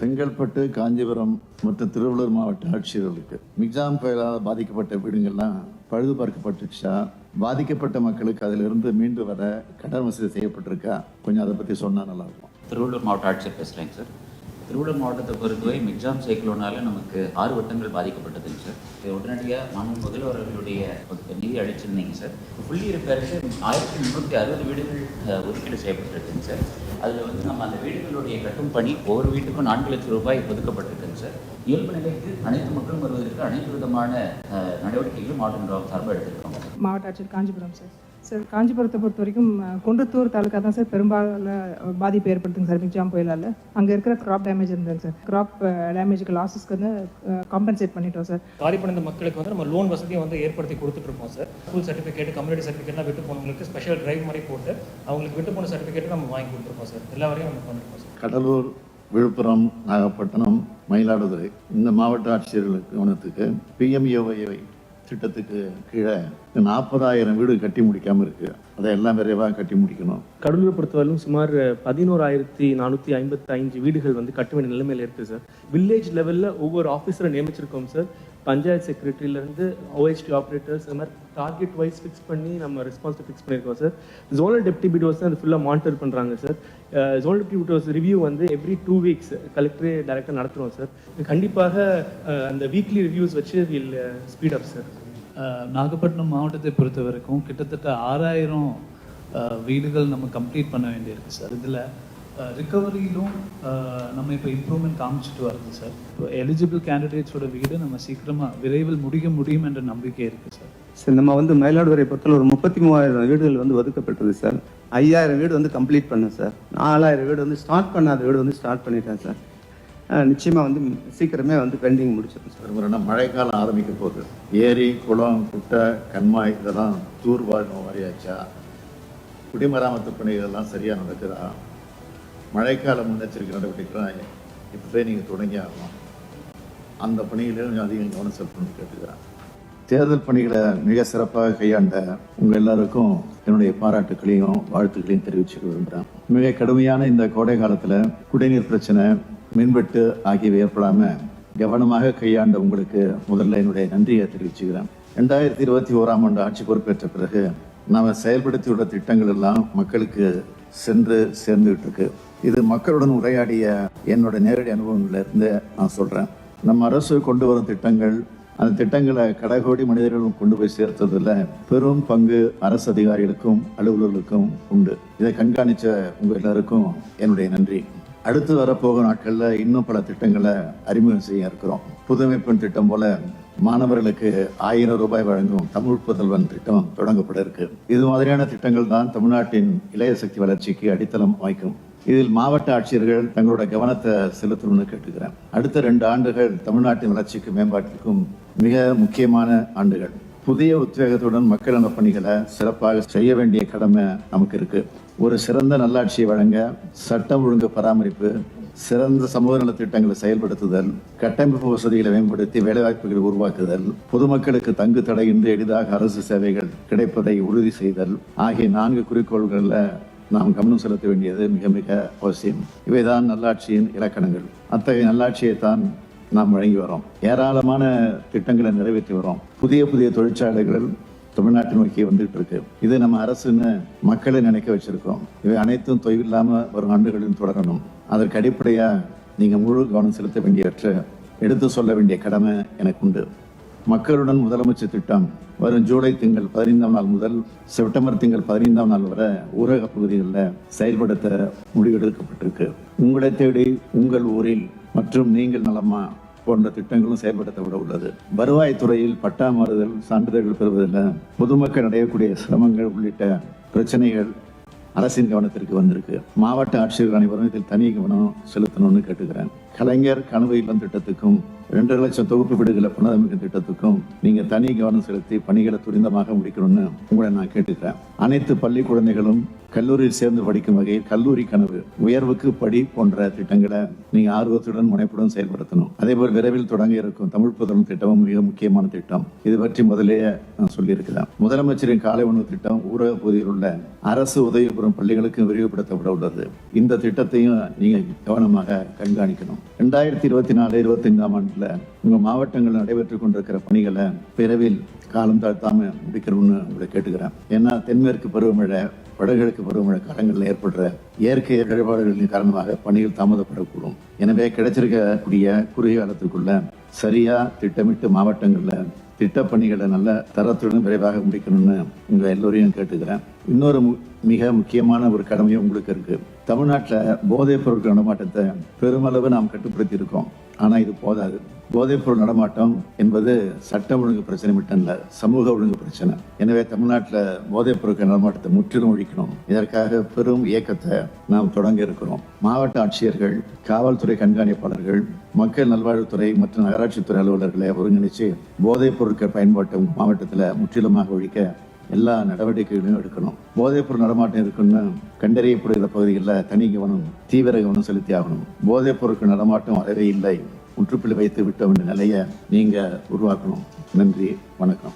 செங்கல்பட்டு காஞ்சிபுரம் மற்றும் திருவள்ளூர் மாவட்ட ஆட்சியர்களுக்கு மிக்ஜாம் புயலால் பாதிக்கப்பட்ட வீடுங்கள்லாம் பழுது பார்க்கப்பட்டுச்சா பாதிக்கப்பட்ட மக்களுக்கு அதிலிருந்து மீண்டு வர கடன் வசதி செய்யப்பட்டிருக்கா? கொஞ்சம் அதை பற்றி சொன்னால் நல்லாயிருக்கும். திருவள்ளூர் மாவட்ட ஆட்சியர் பேசுகிறேங்க சார். திருவள்ளூர் மாவட்டத்தை பொறுத்தவரை மிக்ஜாம் சைக்கிளோனாலே நமக்கு ஆறு வட்டங்கள் பாதிக்கப்பட்டதுங்க சார். உடனடியாக மாண்பு முதல்வர்களுடைய நிதி அளிச்சிருந்தீங்க சார். புள்ளி ரிப்பேருக்கு ஆயிரத்தி முந்நூற்றி அறுபது வீடுகள் ஒதுக்கீடு செய்யப்பட்டிருக்குங்க சார். அதில் வந்து நம்ம அந்த வீடுகளுடைய கட்டும் பணி ஒவ்வொரு வீட்டுக்கும் நான்கு லட்சம் ரூபாய் ஒதுக்கப்பட்டிருக்குங்க சார். இயல்பு நிலைக்கு அனைத்து மக்களும் வருவதற்கு அனைத்து விதமான நடவடிக்கைகளும் மாவட்ட நிர்வாகம் சார்பாக எடுத்திருக்கோம் மாவட்ட ஆட்சியர் காஞ்சிபுரம் சார். சார் காஞ்சிபுரத்தை பொறுத்த வரைக்கும் குன்றத்தூர் தாலுக்கா தான் சார் பெரும்பாலும் பாதிப்பு ஏற்படுத்துங்க சார் மிக்ஜாம் புயலால் அங்கே இருக்கிற கிராப் டேமேஜ் இருந்தது சார். கிராப் டேமேஜுக்கு லாஸஸ்க்கு வந்து காம்பன்சேட் பண்ணிட்டோம் சார். பாதிப்படைந்த மக்களுக்கு வந்து நம்ம லோன் வசதியை வந்து ஏற்படுத்தி கொடுத்துட்டு இருக்கோம் சார் ஸ்கூல் சர்டிஃபிகேட் கம்யூனிட்டி சர்டிஃபிகேட்லாம் விட்டு போனவங்களுக்கு ஸ்பெஷல் டிரைவ் மாதிரி போட்டு அவங்களுக்கு விட்டு போன சர்டிஃபிகேட் நம்ம வாங்கி கொடுத்துருக்கோம் சார். எல்லா வரையும் நம்ம பண்ணிருக்கோம் சார். கடலூர் விழுப்புரம் நாகப்பட்டினம் மயிலாடுதுறை இந்த மாவட்ட ஆட்சியர்களுக்கு கவனத்துக்கு பிஎம்ஏஒய் திட்டத்துக்கு கீழே நாற்பதாயிரம் வீடு கட்டி முடிக்காமல் இருக்கு. அதை எல்லாம் விரைவாக கட்டி முடிக்கணும். கடலூரை பொறுத்தவரையிலும் சுமார் பதினோராயிரத்தி நானூற்றி ஐம்பத்தி ஐந்து வீடுகள் வந்து கட்ட வேண்டிய நிலைமையில் இருக்குது சார் வில்லேஜ் லெவலில் ஒவ்வொரு ஆஃபீஸரை நியமிச்சிருக்கோம் சார் பஞ்சாயத்து செக்ரட்டரியிலேருந்து ஓஎஸ்டி ஆப்ரேட்டர்ஸ் இந்த மாதிரி டார்கெட் வைஸ் ஃபிக்ஸ் பண்ணி நம்ம ரெஸ்பான்ஸ் ஃபிக்ஸ் பண்ணியிருக்கோம் சார் ஜோனல் டெப்டி பிடிஓஸ் தான் அது ஃபுல்லாக மானிட்டர் பண்ணுறாங்க sir zonal deputy BDOs review வந்து எவ்ரி டூ வீக்ஸ் கலெக்டரே டேரெக்டாக நடத்துகிறோம் சார் கண்டிப்பாக அந்த வீக்லி ரிவ்யூஸ் வச்சு will speed up sir Nagapattinam மாவட்டத்தை பொறுத்த வரைக்கும் கிட்டத்தட்ட ஆறாயிரம் வீடுகள் நம்ம கம்ப்ளீட் பண்ண வேண்டியிருக்கு சார் இதில் ரிகவரியிலும் நம்ம இப்போ இம்ப்ரூவ்மெண்ட் காமிச்சிட்டு வருது சார் இப்போ எலிஜிபிள் கேண்டிடேட்ஸோட வீடு நம்ம சீக்கிரமாக விரைவில் முடிக்க முடியும் என்ற நம்பிக்கை இருக்குது சார் சார் நம்ம வந்து மயிலாடுதுறை பொறுத்தவரை ஒரு முப்பத்தி மூவாயிரம் வீடுகள் வந்து ஒதுக்கப்பட்டது சார் ஐயாயிரம் வீடு வந்து கம்ப்ளீட் பண்ணேன் சார் நாலாயிரம் வீடு வந்து ஸ்டார்ட் பண்ணாத வீடு வந்து ஸ்டார்ட் பண்ணிட்டேன் சார் அஹ் நிச்சயமா வந்து சீக்கிரமே வந்து பெண்டிங் முடிச்சிடும் சார் விரும்புகிறேன்னா மழைக்காலம் ஆரம்பிக்க போகுது. ஏரி குளம் குட்டை கண்மாய் இதெல்லாம் தூர்வாரும் வரையாச்சா? குடிமராமத்து பணிகளெல்லாம் சரியாக நடக்குதா? மழைக்கால முன்னெச்சரிக்கை நடவடிக்கைலாம் இப்போவே நீங்கள் தொடங்கி ஆகலாம் அந்த பணியிலும் கொஞ்சம் அதிகம் கவனம் செலுத்தணும்னு கேட்டுக்கிறேன் தேர்தல் பணிகளை மிக சிறப்பாக கையாண்ட உங்கள் எல்லாருக்கும் என்னுடைய பாராட்டுகளையும் வாழ்த்துக்களையும் தெரிவிச்சுக்க விரும்புகிறேன் மிக கடுமையான இந்த கோடை காலத்தில் குடிநீர் பிரச்சனை மின்வெட்டு ஆகியவை ஏற்படாமல் கவனமாக கையாண்ட உங்களுக்கு முதல்ல என்னுடைய நன்றியை தெரிவிச்சுக்கிறேன். ரெண்டாயிரத்தி இருபத்தி ஓராம் ஆண்டு ஆட்சி பொறுப்பேற்ற பிறகு நாம் செயல்படுத்தியுள்ள திட்டங்கள் எல்லாம் மக்களுக்கு சென்று சேர்ந்துகிட்டு இருக்கு இது மக்களுடன் உரையாடிய என்னோட நேரடி அனுபவங்கள்ல இருந்து நான் சொல்றேன். நம்ம அரசு கொண்டு வரும் திட்டங்கள் அந்த திட்டங்களை கடகோடி மனிதர்களும் கொண்டு போய் சேர்த்ததில் பெரும் பங்கு அரசு அதிகாரிகளுக்கும் அலுவலர்களுக்கும் உண்டு. இதை கண்காணிச்ச உங்கள் எல்லாருக்கும் என்னுடைய நன்றி. அடுத்து வரப்போகும் நாட்களில் இன்னும் பல திட்டங்களை அறிமுகம் செய்ய இருக்கிறோம். புதுமைப்பெண் திட்டம் போல மாணவர்களுக்கு ஆயிரம் ரூபாய் வழங்கும் தமிழ் புதல்வன் திட்டம் தொடங்கப்பட இருக்கு. இது மாதிரியான திட்டங்கள் தான் தமிழ்நாட்டின் இளைய சக்தி வளர்ச்சிக்கு அடித்தளம் அமைக்கும் இதில் மாவட்ட ஆட்சியர்கள் தங்களோட கவனத்தை செலுத்தணும்னு கேட்டுக்கிறேன். அடுத்த ரெண்டு ஆண்டுகள் தமிழ்நாட்டின் வளர்ச்சிக்கு மேம்பாட்டிற்கும் மிக முக்கியமான ஆண்டுகள். புதிய உத்வேகத்துடன் மக்கள் அந்த பணிகளை சிறப்பாக செய்ய வேண்டிய கடமை நமக்கு இருக்கு. ஒரு சிறந்த நல்லாட்சியை வழங்க சட்டம் ஒழுங்கு பராமரிப்பு சிறந்த சமூக நலத் திட்டங்களை செயல்படுத்துதல் கட்டமைப்பு வசதிகளை மேம்படுத்தி வேலைவாய்ப்புகளை உருவாக்குதல் பொதுமக்களுக்கு தங்கு தடையின்றி எளிதாக அரசு சேவைகள் கிடைப்பதை உறுதி செய்தல் ஆகிய நான்கு குறிக்கோள்களில் நாம் கவனம் செலுத்த வேண்டியது மிக மிக அவசியம். இவைதான் நல்லாட்சியின் இலக்கணங்கள். அத்தகைய நல்லாட்சியை தான் நாம் வழங்கி வரோம். ஏராளமான திட்டங்களை நிறைவேற்றி வரோம். புதிய புதிய தொழிற்சாலைகள் தமிழ்நாட்டை நோக்கி வந்துகிட்டு இருக்கு. இது நம்ம அரசுன்னு மக்களை நினைக்க வச்சிருக்கோம். இவை அனைத்தும் தொய்வில்லாம வரும் ஆண்டுகளில் தொடரணும். அதற்கு அடிப்படையா நீங்க முழு கவனம் செலுத்த வேண்டியவற்றை எடுத்து சொல்ல வேண்டிய கடமை எனக்கு உண்டு. மக்களுடன் முதலமைச்சர் திட்டம் வரும் ஜூலை திங்கள் பதினைந்தாம் நாள் முதல் செப்டம்பர் திங்கள் பதினைந்தாம் நாள் வரை ஊரக பகுதிகளில் செயல்படுத்த முடிவெடுக்கப்பட்டிருக்கு உங்களை தேடி உங்கள் ஊரில் மற்றும் நீங்கள் நலமா போன்ற திட்டங்களும் செயல்படுத்தப்பட உள்ளது. வருவாய்த்துறையில் பட்டா மாறுதல் சான்றிதழ்கள் பெறுவதில் பொதுமக்கள் அடையக்கூடிய சிரமங்கள் உள்ளிட்ட பிரச்சனைகள் அரசின் கவனத்திற்கு வந்திருக்கு. மாவட்ட ஆட்சியர்கள் அனைவரும் இதில் தனி கவனம் செலுத்தணும்னு கேட்டுக்கிறேன். கலைஞர் கனவு இல்லம் திட்டத்துக்கும் ரெண்டு லட்சம் தொகுப்பு வீடுகளை புனரமைக்கும் திட்டத்துக்கும் நீங்க தனி கவனம் செலுத்தி பணிகளை துரிதமாக முடிக்கணும்னு உங்களை நான் கேட்டுக்கிறேன். அனைத்து பள்ளி குழந்தைகளும் கல்லூரியில் சேர்ந்து படிக்கும் வகையில் கல்லூரி கனவு உயர்வுக்கு படி போன்ற திட்டங்களை நீங்க ஆர்வத்துடன் முனைப்புடன் செயல்படுத்தணும். அதேபோல் விரைவில் தொடங்க இருக்கும் தமிழ் புதலும் திட்டமும் மிக முக்கியமான திட்டம். இது பற்றி முதலேயே நான் சொல்லியிருக்கிறேன். முதலமைச்சரின் காலை உணவு திட்டம் ஊரக பகுதியில் உள்ள அரசு உதவி பெறும் பள்ளிகளுக்கு விரிவுபடுத்தப்பட உள்ளது. இந்த திட்டத்தையும் நீங்க கவனமாக கண்காணிக்கணும். ரெண்டாயிரத்தி இருபத்தி நாலு இருபத்தைந்தாம் ஆண்டுல உங்க மாவட்டங்களில் நடைபெற்றுக் கொண்டிருக்கிற பணிகளை விரைவில் காலம் தாழ்த்தாம முடிக்கணும்னு உங்களை கேட்டுக்கிறேன். ஏன்னா தென்மேற்கு பருவமழை வடகிழக்கு பருவமழை காலங்களில் ஏற்படுற இயற்கை இடர்பாடுகளின் காரணமாக பணிகள் தாமதப்படக்கூடும். எனவே கிடைச்சிருக்கக்கூடிய குறுகிய காலத்திற்குள்ள சரியா திட்டமிட்டு மாவட்டங்களில் திட்டப்பணிகளை நல்ல தரத்துடன் விரைவாக முடிக்கணும்னு உங்கள் எல்லோரையும் கேட்டுக்கிறேன். இன்னொரு மு- மிக முக்கியமான ஒரு கடமையும் உங்களுக்கு இருக்கு. தமிழ்நாட்டில் போதைப் பொருட்கள் நடமாட்டத்தை பெருமளவு நாம் கட்டுப்படுத்தி இருக்கோம் ஆனால் இது போதாது. போதைப்பொருள் நடமாட்டம் என்பது சட்டம் ஒழுங்கு பிரச்சனை மட்டும் இல்ல சமூக ஒழுங்கு பிரச்சனை. எனவே தமிழ்நாட்டில் போதைப் பொருட்கள் நடமாட்டத்தை முற்றிலும் ஒழிக்கணும். இதற்காக பெரும் இயக்கத்தை நாம் தொடங்க இருக்கிறோம். மாவட்ட ஆட்சியர்கள் காவல்துறை கண்காணிப்பாளர்கள் மக்கள் நல்வாழ்வுத்துறை மற்றும் நகராட்சித்துறை அலுவலர்களை ஒருங்கிணைச்சு போதைப் பொருட்கள் பயன்பாட்டை மாவட்டத்தில் முற்றிலுமாக ஒழிக்க எல்லா நடவடிக்கைகளையும் எடுக்கணும். போதைப்பொருள் நடமாட்டம் இருக்குன்னு கண்டறியப்படுகிற பகுதிகளில் தனி கவனம் தீவிர கவனம் செலுத்தி ஆகணும். போதைப் பொருட்கள் நடமாட்டம் வரவே இல்லை. முற்றுப்புள்ளி வைத்து விட்டோம் என்ற நிலையை நீங்க உருவாக்கணும். நன்றி வணக்கம்.